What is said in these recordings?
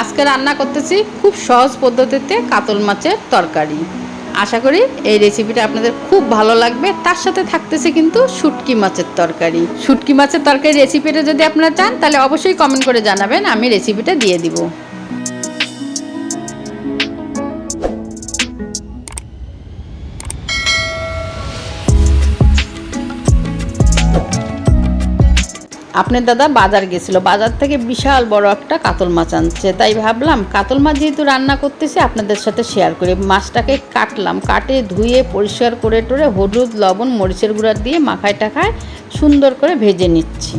আজকে রান্না করতেছি খুব সহজ পদ্ধতিতে কাতল মাছের তরকারি। আশা করি এই রেসিপিটা আপনাদের খুব ভালো লাগবে। তার সাথে থাকতেছে কিন্তু শুটকি মাছের তরকারি। শুটকি মাছের তরকারি রেসিপিটা যদি আপনারা চান, তাহলে অবশ্যই কমেন্ট করে জানাবেন, আমি রেসিপিটা দিয়ে দিব। আপনার দাদা বাজার গেছিল, বাজার থেকে বিশাল বড় একটা কাতল মাছ আনছে। তাই ভাবলাম, কাতল মাছ যেহেতু রান্না করতেছি, আপনাদের সাথে শেয়ার করি। মাছটাকে কাটলাম, কাটে, ধুয়ে, পরিষ্কার করে টরে হলুদ, লবণ, মরিচের গুঁড়া দিয়ে মাখায় টাখায় সুন্দর করে ভেজে নিচ্ছি।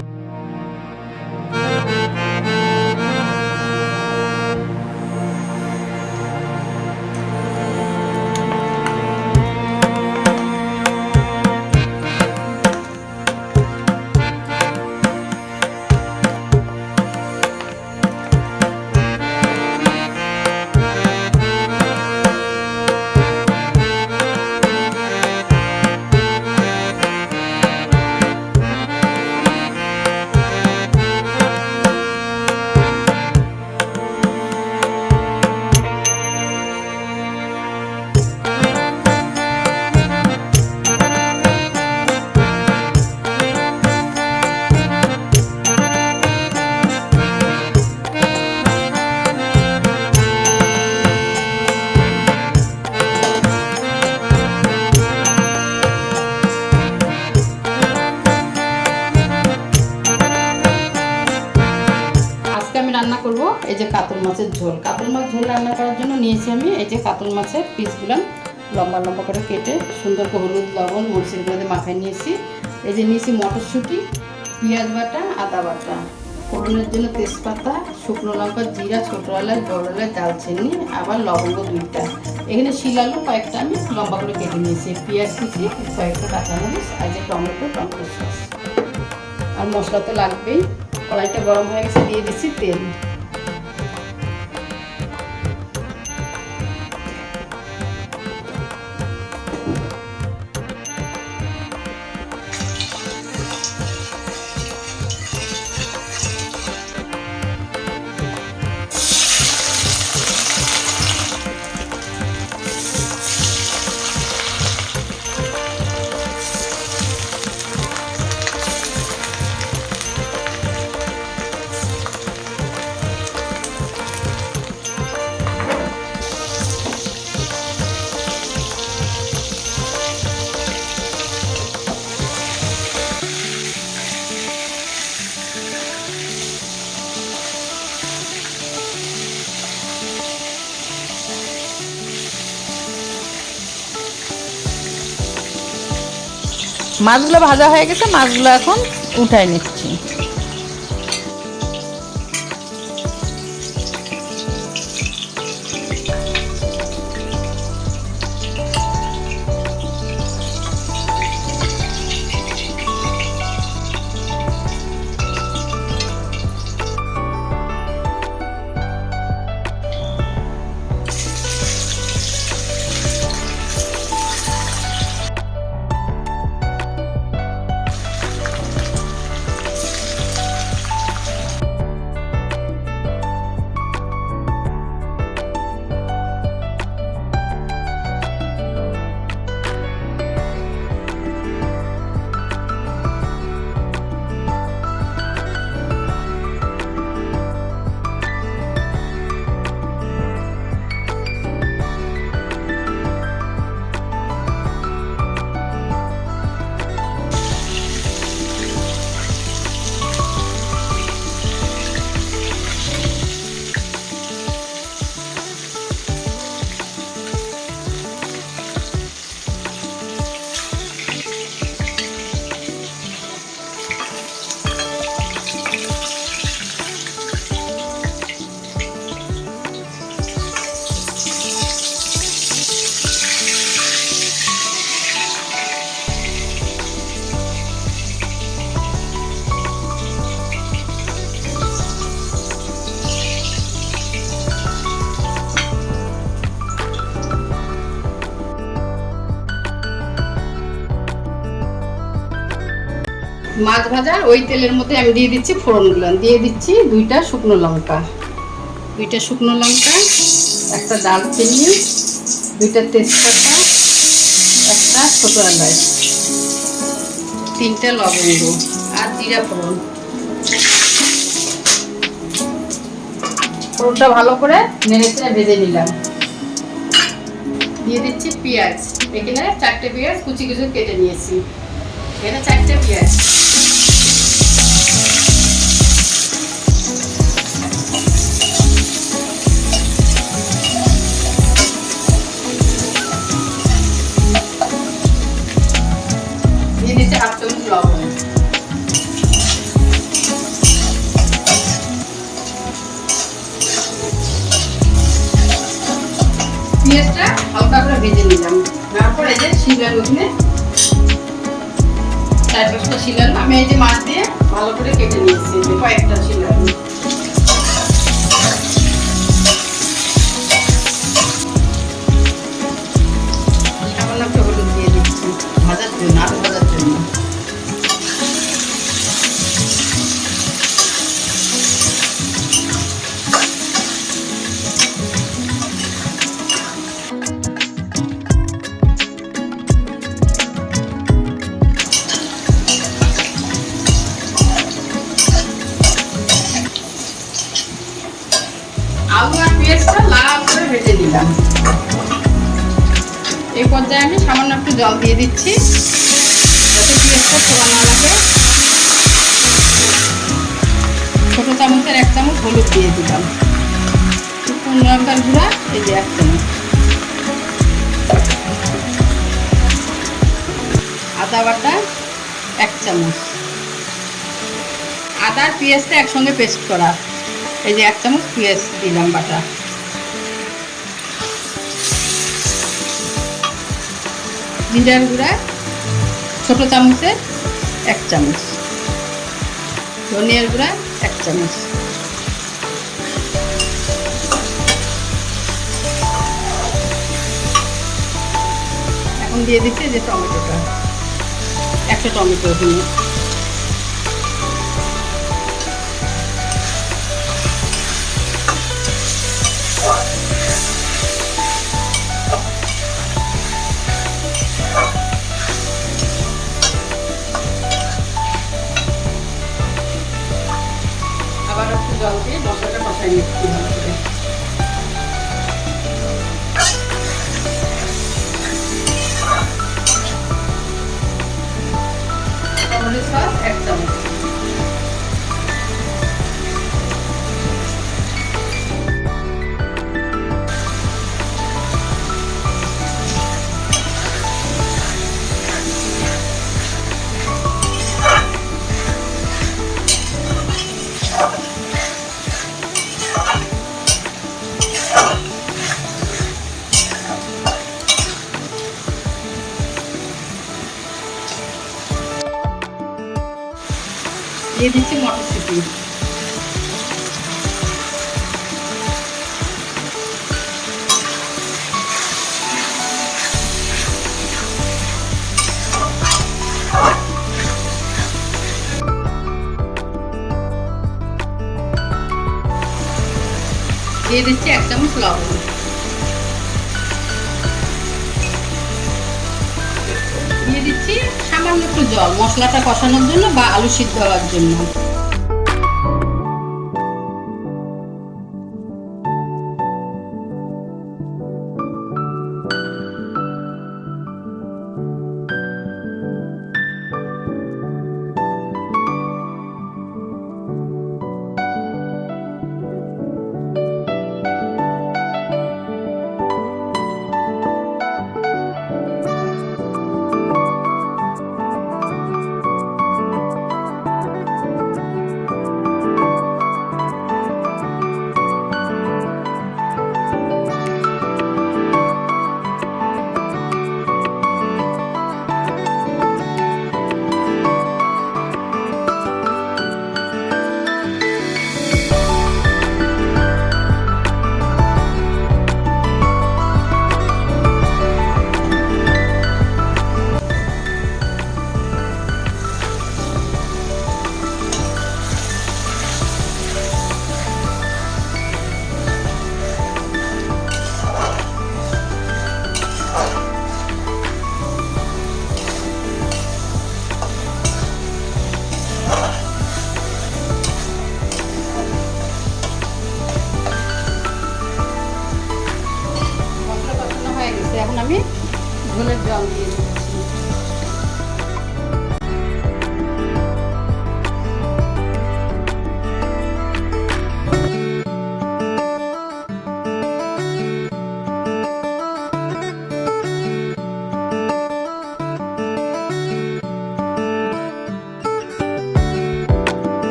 আমি রান্না করব, এই যে কাতল মাছের ঝোল। কাতল মাছ ঝোল রান্না করার জন্য নিয়েছি আমি এই যে কাতল মাছের পিসগুলো। লম্বা লম্বা করে কেটে সুন্দর করে হলুদ, লবণ, মরিচের গুঁড়ো মাখায় নিয়েছি। এই যে নিয়েছি মটরশুঁটি, পেঁয়াজ বাটা, আদা বাটা। ফোড়নের জন্য তেজপাতা, শুকনো লঙ্কা, জিরা, ছোটো এলাচ, বড় এলাচ দালচিনি আবার লবঙ্গ দুইটা। এখানে শিলালু কয়েকটা আমি লম্বা করে কেটে নিয়েছি। পেঁয়াজ কুচি, কয়েকটা কাঁচামরিচ, আর যে টমেটো টমেটো সস। আর মশলা তো লাগবেই। কড়াইটা গরম হয়ে গেছে দিয়ে দিচ্ছি তেল। মাছগুলো ভাজা হয়ে গেছে মাছগুলো এখন উঠাই নিচ্ছি। মাছ ভাজা, ওই তেলের মধ্যে আমি দিয়ে দিচ্ছি ফোড়নগুলো দিয়ে দিচ্ছি দুইটা শুকনো লঙ্কা। দুইটা শুকনো লঙ্কা, একটা দালচিনি দুইটা তেজপাতা, একটা ছোটো এলাচ, তিনটে লবঙ্গ আর জিরা ফোড়ন। ফোড়নটা ভালো করে নেড়ে চেড়ে ভেজে নিলাম। দিয়ে দিচ্ছি পেঁয়াজ। এখানে চারটে পেঁয়াজ কুচি কুচি কেটে নিয়েছি। এখানে চারটে পেঁয়াজ। ভেজে নিলাম। তারপর যে শিলার ওখানে চার পাঁচটা আমি এই যে মাছ দিয়ে ভালো করে কেটে নিয়েছি কয়েকটা শিলার। আলু আর পেঁয়াজটা লাল করে ভেজে দিলাম এই পর্যায়ে আমি সামান্য একটু জল দিয়ে দিচ্ছি। যাতে পেঁয়াজটা পোড়া না লাগে ছোটো চামচের এক চামচ হলুদ দিয়ে দিলাম। শুকনো লঙ্কার গুঁড়া, এই যে এক চামচ। আদা বাটা এক চামচ। আদা আর পেঁয়াজটা একসঙ্গে পেস্ট করা। এই যে এক চামচ পেঁয়াজ দিলাম বাটা। জিরার গুঁড়া, ছোট চামচের এক চামচ। ধনিয়ার গুঁড়া, এক চামচ। এখন দিয়ে দিচ্ছি যে টমেটোটা। একটা টমেটো দিয়ে মশলাটা দিয়ে দিচ্ছি মটরশুঁটি। দিয়ে দিচ্ছি এক চামচ লবণ। দিয়ে দিচ্ছি সামান্য একটু জল মশলাটা কষানোর জন্য বা আলু সিদ্ধ হওয়ার জন্য।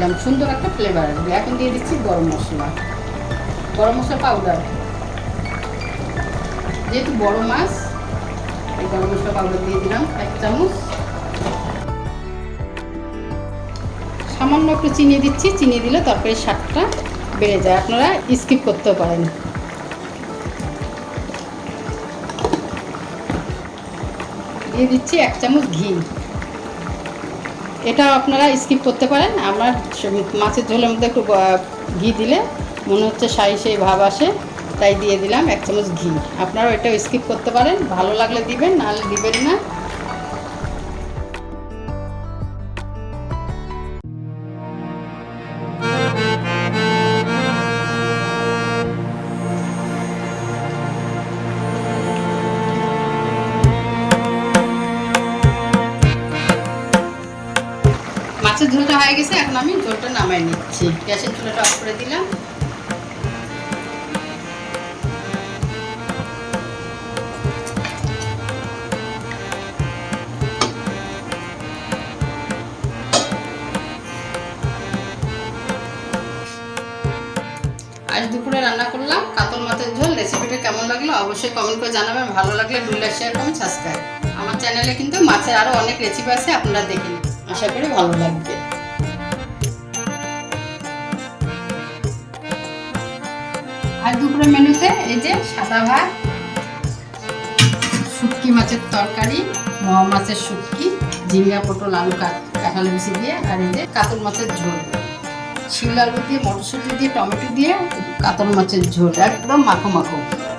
দিলাম। সুন্দর একটা ফ্লেভার আসবে। এখন দিয়ে দিচ্ছি গরম মশলা। গরম মশলা পাউডার যেহেতু বড় মাছ, এই গরম মশলা পাউডার দিয়ে দিলাম এক চামচ। সামান্য একটু চিনি দিচ্ছি। চিনি দিলে তরকারির স্বাদটা বেড়ে যায়। আপনারা স্কিপ করতেও পারেন। দিয়ে দিচ্ছি এক চামচ ঘি। এটা আপনারা স্কিপ করতে পারেন। আমার মাছের ঝোলের মধ্যে একটু ঘি দিলে মনে হচ্ছে সাই সেই ভাব আসে, তাই দিয়ে দিলাম এক চামচ ঘি। আপনারা এটা স্কিপ করতে পারেন। ভালো লাগলে দিবেন নাহলে দিবেন না। গেছে এখন আমি ঝোলটা নামাই নিচ্ছি। গ্যাসের চুলাটা অফ করে দিলাম। আজ দুপুরে রান্না করলাম, কাতল মাছের ঝোল। রেসিপিটা কেমন লাগল অবশ্যই কমেন্ট করে জানাবেন। ভালো লাগলে ডু লাইক শেয়ার করুন সাবস্ক্রাইব আমার চ্যানেলে কিন্তু মাছের আরও অনেক রেসিপি আছে, আপনারা দেখে নিন। আশা করি ভালো লাগবে। আজ দুপুরে মেনুতে এই যে সাদা ভাত, শুটকি মাছের তরকারি মহা মাছের শুটকি, ঝিঙ্গা পটল, আলু কাঠ- কাঁঠাল বেশি দিয়ে, আর এই যে কাতল মাছের ঝোল। শিল আলু দিয়ে, মটরশুঁটি দিয়ে, টমেটো দিয়ে, কাতল মাছের ঝোল, একদম মাখো মাখো।